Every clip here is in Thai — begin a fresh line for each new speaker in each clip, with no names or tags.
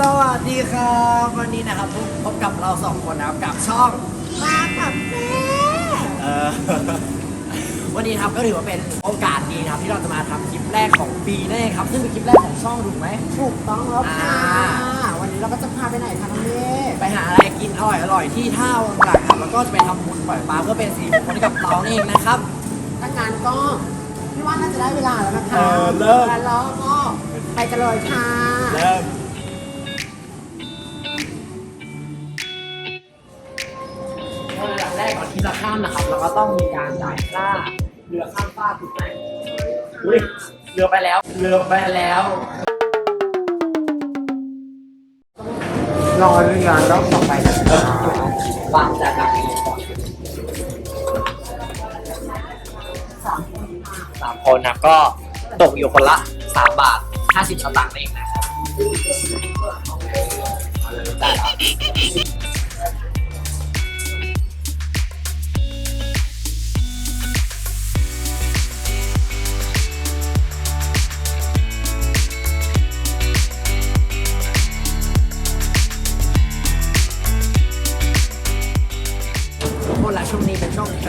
สวัสดีครับวันนี้นะครับพบพบกับเราสองคนนะครับกับช่อง
มากับแม่
เออวันนี้ครับก็ถือว่าเป็นโอกาสดีนะครับ ที่เราจะมาทำคลิปแรกของปีนั่นเองครับ ซึ่งเป็นคลิปแรกของช่องถูกไหม
ถูกต้องแล้วค่ะ
อ่า
วันนี้เราก็จะพาไปไหนคะน้องเมฆ
ไปหาอะไรกินอร่อยอร่อยๆที่ท่าวังหลังครับแล้วก็จะไปทำบุญปล่อยปลาเพื่อเป็นสิริมงคลให้กับเราเองนะครับ
ถ้างานก็พี่ว่าน่าจะได้เวลาแล้วนะคะ
เออเริ่ม
แล้วก็ไปกันเลยค่ะ
เริ่ม ก็ระดับแรกก่อนที่จะข้ามนะครับ เราก็ต้องมีการจ่ายค่าเรือข้ามฟากถูกไหมอุ้ยเรือไปแล้ว เรือไปแล้ว
รอเรือรอบต่อไปนะคะ
วางจากการนี้ก่อนสามคนนะก็ตกอยู่คนละสามบาทห้าสิบสตางค์เองนะครับได้แล้ว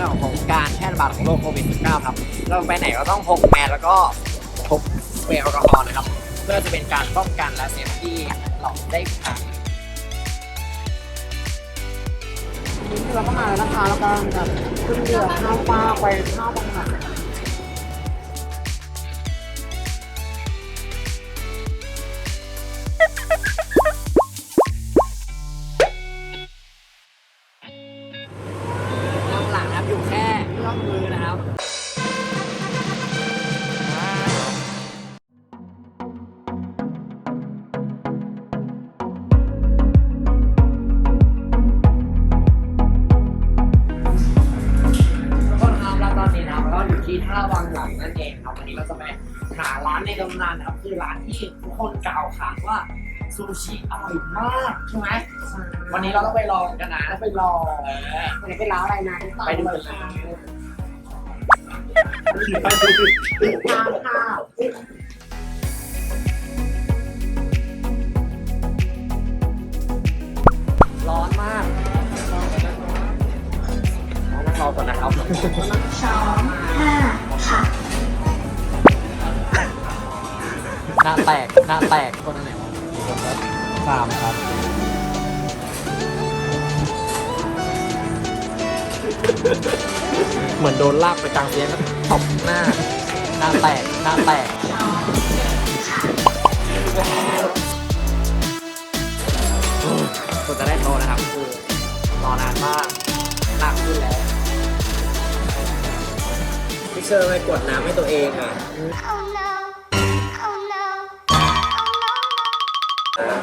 ื่องของการแพร่ระบาดของโรคโควิด -19 ครับ เราไปไหนก็ต้องพกแมสแล้วก็พกเปรย์แอลกอฮอล์นะครับ เพื่อจะเป็นการป้องกันและเซฟตี้เราได้ครับ
นี่เราก็มาแล้วนะคะแล้วก็แบบขึ้นเรือข้าวปลาไปข้ามบางหลัง
ก็อยู่ที่ท่าวังหลังนั่นเองครับวันนี้เราจะไปหาร้านในตำนานครับ คือร้านที่ทุกคนกล่าวขานว่าซูชิอร่อยมากใช่ไหมวันนี้เราต้องไปลองกันนะ
ไปลอ
ง
ไปไปร้านอะไรนะ
ไปดูกัน
นะ
ข้าว
ข้าว
ร้อนมากต้องรอก่อนนะครับ
ช้อน ห
น้าแตก หน้าแตกคนไหนครับสามครับเหมือนโดนลากไปกลางเตียงตบหน้า หน้าแตก หน้าแตก คนจะได้โตนะครับคือรอนานมากหนักขึ้นแล้ว ชอร์ไปกดน้ำให้ตัวเองอะ
Oh no Oh no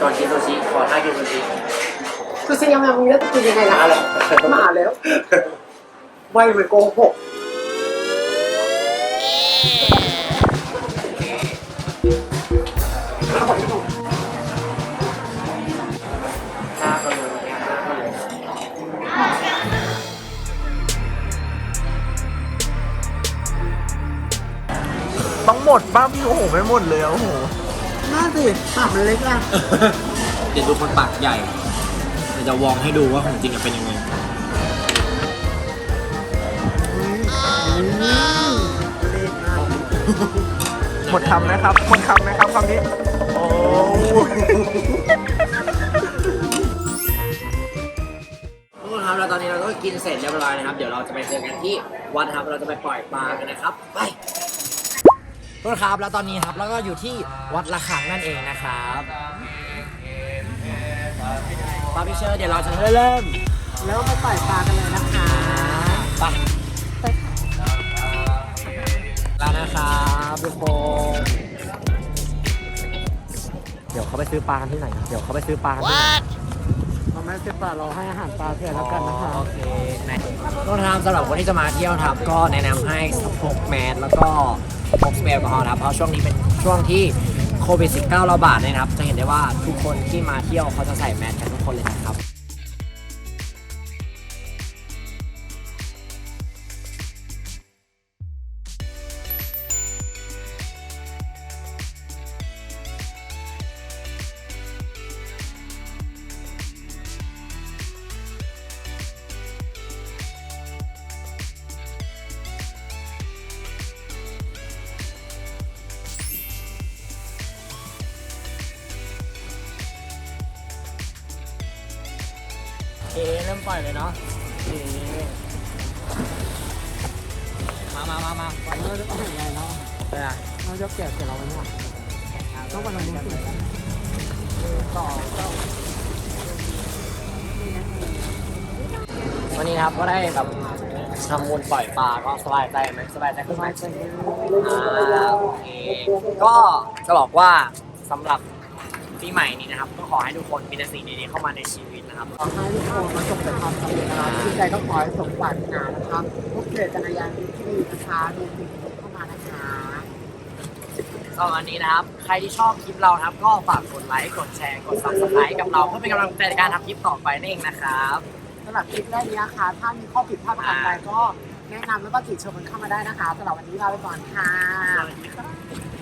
ตอนกินซูชิขอท่ากินซูชิ
คือเสียงมันมีแล้วจะกินยังไงล่ะ
มาแล้ว
มาแล้วไม่ไปโกหก
ห ห
มดป้าพี่โอ้โหไม่หมดเลยอะโอ้โห
น่าสิปากมันเล็กอะ
เดี๋ยวดูคนปากใหญ่เดี๋ยวจะวองให้ดูว่าของจริงจะเป็นยังไง
หมดคำนะครับหมดคำนะครับคำนี้ โอ้
ทุกคนครับแล้วตอนนี้เราก็กินเสร็จเรียบร้อยนะครับ เดี๋ยวเราจะไปเจอกันที่วัดครับเราจะไปปล่อยปลากันนะครับ ไป ทุกคนครับแล้วตอนนี้ครับแล้วก็อยู่ที่วัดละขังนั่นเองนะครับปาพิเชอร์เดี๋ยวเราจะเริ่ม
แล้วไปปล่อยปลากันเลยนะคะ
ไปแล้วนะครับทุกคนเดี๋ยวเขาไปซื้อปลากันที่ไหนครับเดี๋ยวเขาไปซื้อปลากันที่ไหน
เราไม่เสียปลาเราให้อาหารปลาเพื่อนแล้วกันนะคะ
โอเคนะต้นทางสำหรับคนที่จะมาเที่ยวนะครับก็แนะนำให้พกแมสแล้วก็ พกสเปรย์แอลกอฮอล์นะครับเพราะช่วงนี้เป็นช่วงที่โควิด -19 ระบาดเลยนะครับ จะเห็นได้ว่าทุกคนที่มาเที่ยวเขาจะใส่แมสกันทุกคนเลยนะครับ เริ่มปล่อยเลยเนาะเคมามามามา
เราจะต้องอย่างไรเนาะ
ไปอะ
เราจะแกะเสร็จเราไว้เนี่ยต้องวันละมื้อสิต่อ
วันนี้ครับก็ได้แบบทำมูลปล่อยปลาก็สบายใจไหมสบายใจขึ้นไหมอ่าโอเคก็จะบอกว่าสำหรับ ปีใหม่นี้นะครับก็ขอให้ทุกคนมีแต่สิ่งดีๆเข้ามาในชีวิตนะครับ
ขอให้ทุกคนประสบแต่ความสำเร็จนะครับที่ใจก็ขอให้สมหวังนะนะครับพวกเกิดจักรยานที่ดีนะคะดูดีเข้ามานะคะ
สำหรับวันนี้นะครับ ใครที่ชอบคลิปเรานะครับ ก็ฝากกดไลค์กดแชร์กด subscribe กับเราเพื่อเป็นกำลังใจในการทำคลิปต่อไปนั่นเองนะครับ
สำหรับคลิปแรกนี้นะคะถ้ามีข้อผิดพลาดประการใดก็แนะนำแล้วก็ติชมมันเข้ามาได้นะคะสำหรับวันนี้ลาไปก่อนค่ะ
สวัสดีค่ะ